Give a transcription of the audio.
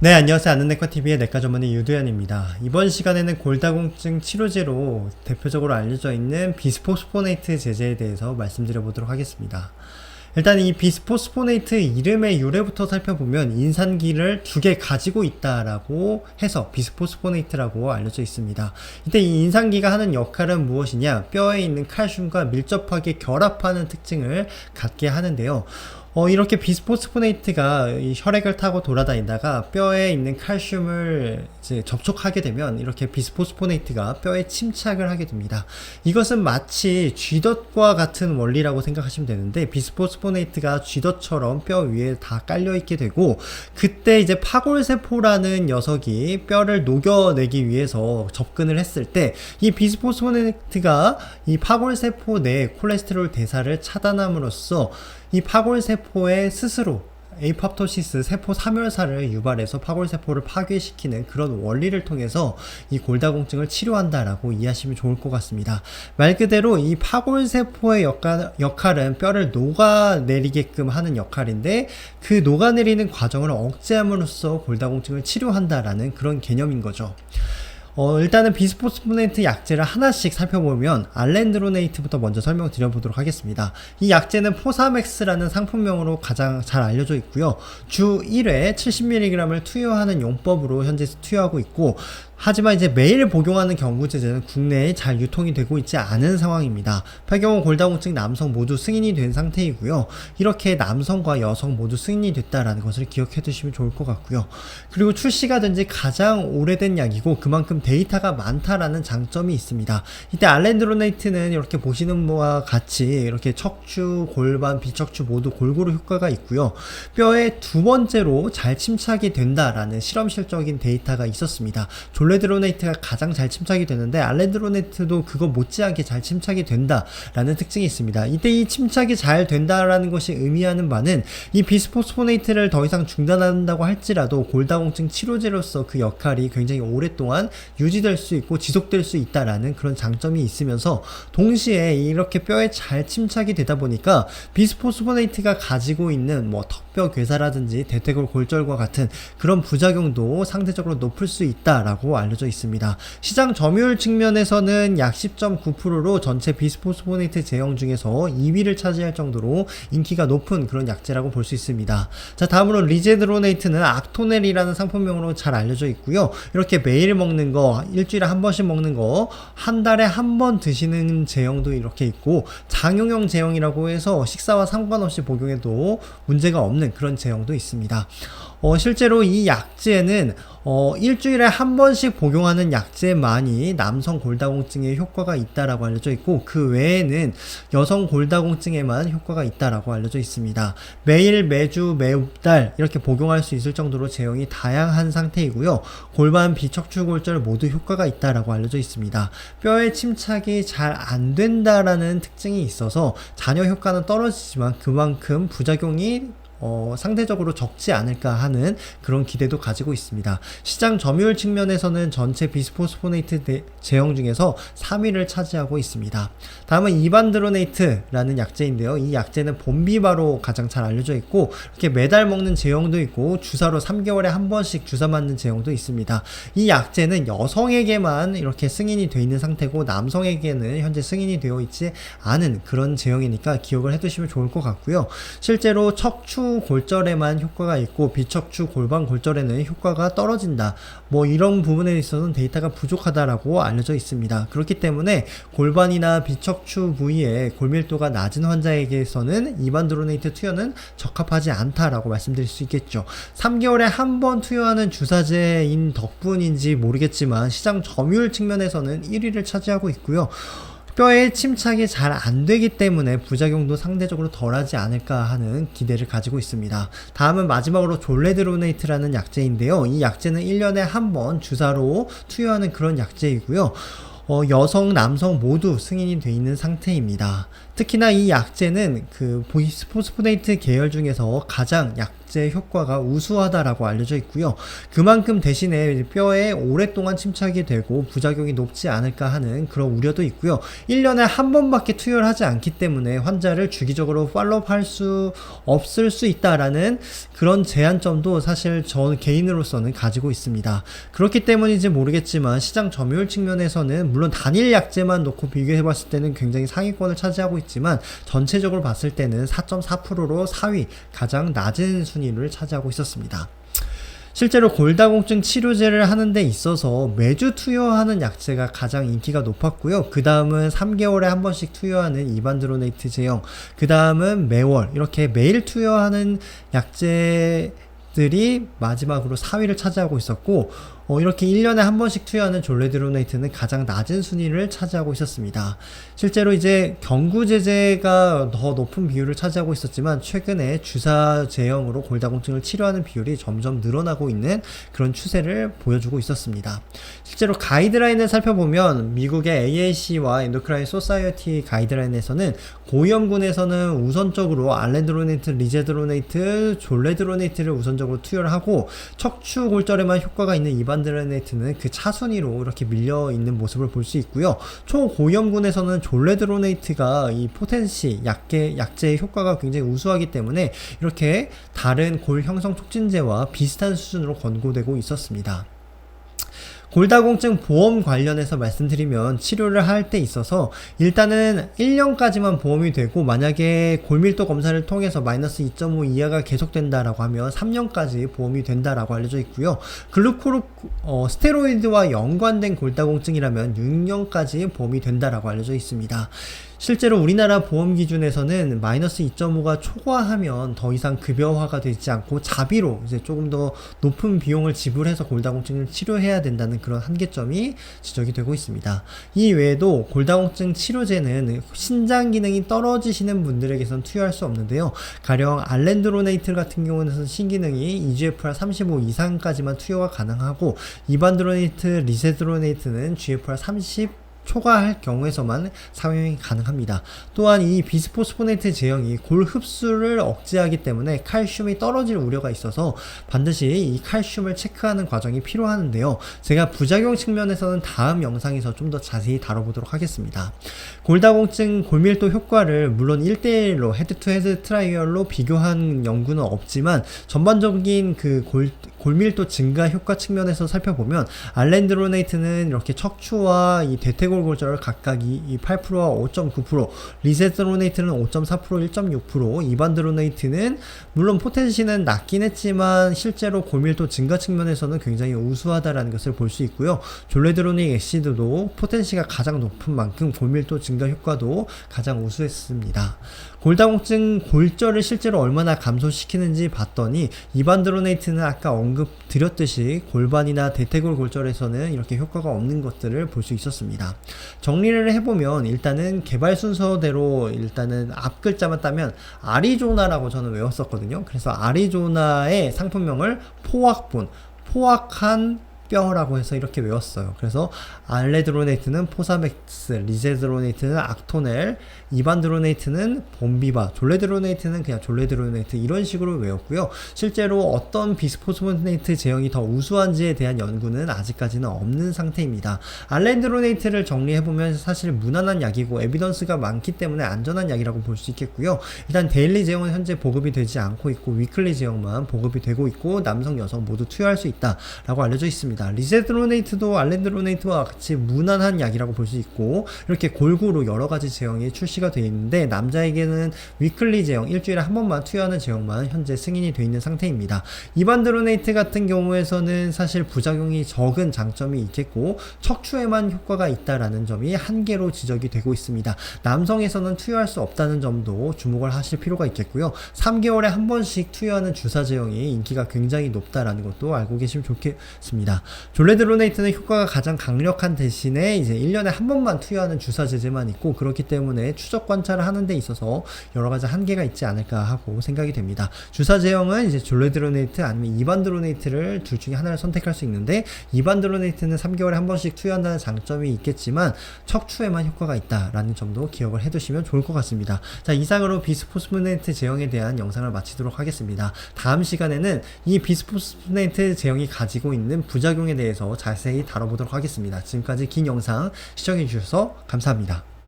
네, 안녕하세요. 아는 내과TV의 내과 전문의 유두현입니다. 이번 시간에는 골다공증 치료제로 대표적으로 알려져 있는 비스포스포네이트 제제에 대해서 말씀드려보도록 하겠습니다. 일단 이 비스포스포네이트 이름의 유래부터 살펴보면 인산기를 두 개 가지고 있다라고 해서 비스포스포네이트라고 알려져 있습니다. 이때 이 인산기가 하는 역할은 무엇이냐? 뼈에 있는 칼슘과 밀접하게 결합하는 특징을 갖게 하는데요. 어, 이렇게 비스포스포네이트가 이 혈액을 타고 돌아다니다가 뼈에 있는 칼슘을 이제 접촉하게 되면 이렇게 비스포스포네이트가 뼈에 침착을 하게 됩니다. 이것은 마치 쥐덫과 같은 원리라고 생각하시면 되는데 비스포스포네이트가 쥐덫처럼 뼈 위에 다 깔려 있게 되고 그때 이제 파골세포라는 녀석이 뼈를 녹여내기 위해서 접근을 했을 때 이 비스포스포네이트가 이 파골세포 내 콜레스테롤 대사를 차단함으로써 이 파골세포의 스스로 에이팝토시스 세포 사멸사를 유발해서 파골세포를 파괴시키는 그런 원리를 통해서 이 골다공증을 치료한다라고 이해하시면 좋을 것 같습니다. 말 그대로 이 파골세포의 역할, 역할은 뼈를 녹아내리게끔 하는 역할인데 그 녹아내리는 과정을 억제함으로써 골다공증을 치료한다라는 그런 개념인 거죠. 어, 일단은 비스포스포네이트 약제를 하나씩 살펴보면 알렌드로네이트부터 먼저 설명드려보도록 하겠습니다. 이 약제는 포사맥스라는 상품명으로 가장 잘 알려져 있고요. 주 1회 70mg을 투여하는 용법으로 현재 투여하고 있고 하지만 이제 매일 복용하는 경구제제는 국내에 잘 유통이 되고 있지 않은 상황입니다. 폐경호 골다공증 남성 모두 승인이 된 상태이고요. 이렇게 남성과 여성 모두 승인이 됐다라는 것을 기억해 두시면 좋을 것 같고요. 그리고 출시가 된 지 가장 오래된 약이고 그만큼 데이터가 많다라는 장점이 있습니다. 이때 알렌드로네이트는 이렇게 보시는 바와 같이 이렇게 척추, 골반, 비척추 모두 골고루 효과가 있고요. 뼈에 두 번째로 잘 침착이 된다라는 실험 실적인 데이터가 있었습니다. 졸레드로네이트가 가장 잘 침착이 되는데 알렌드로네이트도 그거 못지않게 잘 침착이 된다라는 특징이 있습니다. 이때 이 침착이 잘 된다라는 것이 의미하는 바는 이 비스포스포네이트를 더 이상 중단한다고 할지라도 골다공증 치료제로서 그 역할이 굉장히 오랫동안 유지될 수 있고 지속될 수 있다라는 그런 장점이 있으면서 동시에 이렇게 뼈에 잘 침착이 되다 보니까 비스포스포네이트가 가지고 있는 뭐 턱뼈 괴사라든지 대퇴골 골절과 같은 그런 부작용도 상대적으로 높을 수 있다라고 알려져 있습니다. 시장 점유율 측면에서는 약 10.9%로 전체 비스포스포네이트 제형 중에서 2위를 차지할 정도로 인기가 높은 그런 약제라고 볼 수 있습니다. 자, 다음으로 리제드로네이트는 악토넬이라는 상품명으로 잘 알려져 있고요. 이렇게 매일 먹는 거, 일주일에 한 번씩 먹는 거, 한 달에 한 번 드시는 제형도 이렇게 있고 장용형 제형이라고 해서 식사와 상관없이 복용해도 문제가 없는 그런 제형도 있습니다. 어, 실제로 이 약제는 어, 일주일에 한 번씩 복용하는 약제만이 남성 골다공증에 효과가 있다라고 알려져 있고 그 외에는 여성 골다공증에만 효과가 있다라고 알려져 있습니다. 매일 매주 매달 이렇게 복용할 수 있을 정도로 제형이 다양한 상태이고요. 골반 비척추골절 모두 효과가 있다라고 알려져 있습니다. 뼈의 침착이 잘 안 된다라는 특징이 있어서 잔여 효과는 떨어지지만 그만큼 부작용이 어, 상대적으로 적지 않을까 하는 그런 기대도 가지고 있습니다. 시장 점유율 측면에서는 전체 비스포스포네이트 대, 제형 중에서 3위를 차지하고 있습니다. 다음은 이반드로네이트라는 약제인데요. 이 약제는 봄비바로 가장 잘 알려져 있고 이렇게 매달 먹는 제형도 있고 주사로 3개월에 한 번씩 주사 맞는 제형도 있습니다. 이 약제는 여성에게만 이렇게 승인이 되어 있는 상태고 남성에게는 현재 승인이 되어 있지 않은 그런 제형이니까 기억을 해두시면 좋을 것 같고요. 실제로 척추 골절에만 효과가 있고 비척추 골반 골절에는 효과가 떨어진다. 뭐 이런 부분에 있어서는 데이터가 부족하다라고 알려져 있습니다. 그렇기 때문에 골반이나 비척추 부위에 골밀도가 낮은 환자에게서는 이반 드로네이트 투여는 적합하지 않다라고 말씀드릴 수 있겠죠. 3개월에 한 번 투여하는 주사제인 덕분인지 모르겠지만 시장 점유율 측면에서는 1위를 차지하고 있고요. 뼈의 침착이 잘 안 되기 때문에 부작용도 상대적으로 덜하지 않을까 하는 기대를 가지고 있습니다. 다음은 마지막으로 졸레드로네이트라는 약제인데요. 이 약제는 1년에 한 번 주사로 투여하는 그런 약제이고요. 어, 여성, 남성 모두 승인이 돼 있는 상태입니다. 특히나 이 약제는 그 보이스포스포네이트 계열 중에서 가장 약제 효과가 우수하다라고 알려져 있고요. 그만큼 대신에 뼈에 오랫동안 침착이 되고 부작용이 높지 않을까 하는 그런 우려도 있고요. 1년에 한 번밖에 투여를 하지 않기 때문에 환자를 주기적으로 팔로우할 수 없을 수 있다라는 그런 제한점도 사실 저 개인으로서는 가지고 있습니다. 그렇기 때문인지 모르겠지만 시장 점유율 측면에서는 물론 단일 약제만 놓고 비교해 봤을 때는 굉장히 상위권을 차지하고 있지만 전체적으로 봤을 때는 4.4%로 4위 가장 낮은 순위를 차지하고 있었습니다. 실제로 골다공증 치료제를 하는 데 있어서 매주 투여하는 약제가 가장 인기가 높았고요. 그 다음은 3개월에 한 번씩 투여하는 이반드로네이트 제형, 그 다음은 매월 이렇게 매일 투여하는 약제 들이 마지막으로 4위를 차지하고 있었고 어, 이렇게 1년에 한 번씩 투여하는 졸레드로네이트는 가장 낮은 순위를 차지하고 있었습니다. 실제로 이제 경구제제가 더 높은 비율을 차지하고 있었지만 최근에 주사 제형으로 골다공증을 치료하는 비율이 점점 늘어나고 있는 그런 추세를 보여주고 있었습니다. 실제로 가이드라인을 살펴보면 미국의 AAC와 엔도크라인 소사이어티 가이드라인에서는 고위험군에서는 우선적으로 알렌드로네이트, 리제드로네이트, 졸레드로네이트를 우선적으로 투여를 하고 척추 골절에만 효과가 있는 이반 드로네이트는 그 차순위로 이렇게 밀려 있는 모습을 볼 수 있고요. 초고위험군에서는 졸레드로네이트가 이 포텐시 약계 약제의 효과가 굉장히 우수하기 때문에 이렇게 다른 골 형성 촉진제와 비슷한 수준으로 권고되고 있었습니다. 골다공증 보험 관련해서 말씀드리면 치료를 할 때 있어서 일단은 1년까지만 보험이 되고 만약에 골밀도 검사를 통해서 마이너스 2.5 이하가 계속된다라고 하면 3년까지 보험이 된다라고 알려져 있고요. 글루코르 어, 스테로이드와 연관된 골다공증이라면 6년까지 보험이 된다라고 알려져 있습니다. 실제로 우리나라 보험 기준에서는 마이너스 2.5가 초과하면 더 이상 급여화가 되지 않고 자비로 이제 조금 더 높은 비용을 지불해서 골다공증을 치료해야 된다는 그런 한계점이 지적이 되고 있습니다. 이 외에도 골다공증 치료제는 신장 기능이 떨어지시는 분들에게선 투여할 수 없는데요. 가령 알렌드로네이트 같은 경우는 신기능이 EGFR 35 이상까지만 투여가 가능하고 이반드로네이트, 리세드로네이트는 GFR 30 초과할 경우에서만 사용이 가능합니다. 또한 이 비스포스포네이트 제형이 골 흡수를 억제하기 때문에 칼슘이 떨어질 우려가 있어서 반드시 이 칼슘을 체크하는 과정이 필요하는데요. 제가 부작용 측면에서는 다음 영상에서 좀 더 자세히 다뤄보도록 하겠습니다. 골다공증 골밀도 효과를 물론 1대1로 헤드 투 헤드 트라이얼로 비교한 연구는 없지만 전반적인 그 골, 골밀도 증가 효과 측면에서 살펴보면 알렌드로네이트는 이렇게 척추와 이 대퇴골 골절을 각각 이 8%와 5.9%, 리세드로네이트는 5.4%, 1.6%, 이반드로네이트는 물론 포텐시는 낮긴 했지만 실제로 골밀도 증가 측면에서는 굉장히 우수하다라는 것을 볼 수 있고요. 졸레드로닉 애시드도 포텐시가 가장 높은 만큼 골밀도 증가 효과도 가장 우수했습니다. 골다공증 골절을 실제로 얼마나 감소시키는지 봤더니 이반드로네이트는 아까 언급 드렸듯이 골반이나 대퇴골 골절에서는 이렇게 효과가 없는 것들을 볼 수 있었습니다. 정리를 해보면 일단은 개발 순서대로 일단은 앞 글자만 따면 아리조나라고 저는 외웠었거든요. 그래서 아리조나의 상품명을 포악본, 포악한 뼈라고 해서 이렇게 외웠어요. 그래서 알레드로네이트는 포사맥스, 리제드로네이트는 악토넬, 이반드로네이트는 봄비바, 졸레드로네이트는 그냥 졸레드로네이트 이런 식으로 외웠고요. 실제로 어떤 비스포스포네이트 제형이 더 우수한지에 대한 연구는 아직까지는 없는 상태입니다. 알렌드로네이트를 정리해보면 사실 무난한 약이고 에비던스가 많기 때문에 안전한 약이라고 볼 수 있겠고요. 일단 데일리 제형은 현재 보급이 되지 않고 있고 위클리 제형만 보급이 되고 있고 남성 여성 모두 투여할 수 있다라고 알려져 있습니다. 리세드로네이트도 알렌드로네이트와 같이 무난한 약이라고 볼 수 있고 이렇게 골고루 여러 가지 제형이 출시가 되어 있는데 남자에게는 위클리 제형 일주일에 한 번만 투여하는 제형만 현재 승인이 되어 있는 상태입니다. 이반드로네이트 같은 경우에서는 사실 부작용이 적은 장점이 있겠고 척추에만 효과가 있다라는 점이 한계로 지적이 되고 있습니다. 남성에서는 투여할 수 없다는 점도 주목을 하실 필요가 있겠고요. 3개월에 한 번씩 투여하는 주사 제형이 인기가 굉장히 높다라는 것도 알고 계시면 좋겠습니다. 졸레드 로네이트는 효과가 가장 강력한 대신에 이제 1년에 한 번만 투여하는 주사 제제만 있고 그렇기 때문에 추적 관찰을 하는 데 있어서 여러 가지 한계가 있지 않을까 하고 생각이 됩니다. 주사 제형은 이제 졸레드 로네이트 아니면 이반 드로네이트를 둘 중에 하나를 선택할 수 있는데 이반 드로네이트는 3개월에 한 번씩 투여한다는 장점이 있겠지만 척추에만 효과가 있다라는 점도 기억을 해두시면 좋을 것 같습니다. 자 이상으로 비스포스포네이트 제형에 대한 영상을 마치도록 하겠습니다. 다음 시간에는 이 비스포스포네이트 제형이 가지고 있는 부 작용에 대해서 자세히 다뤄보도록 하겠습니다. 지금까지 긴 영상 시청해주셔서 감사합니다.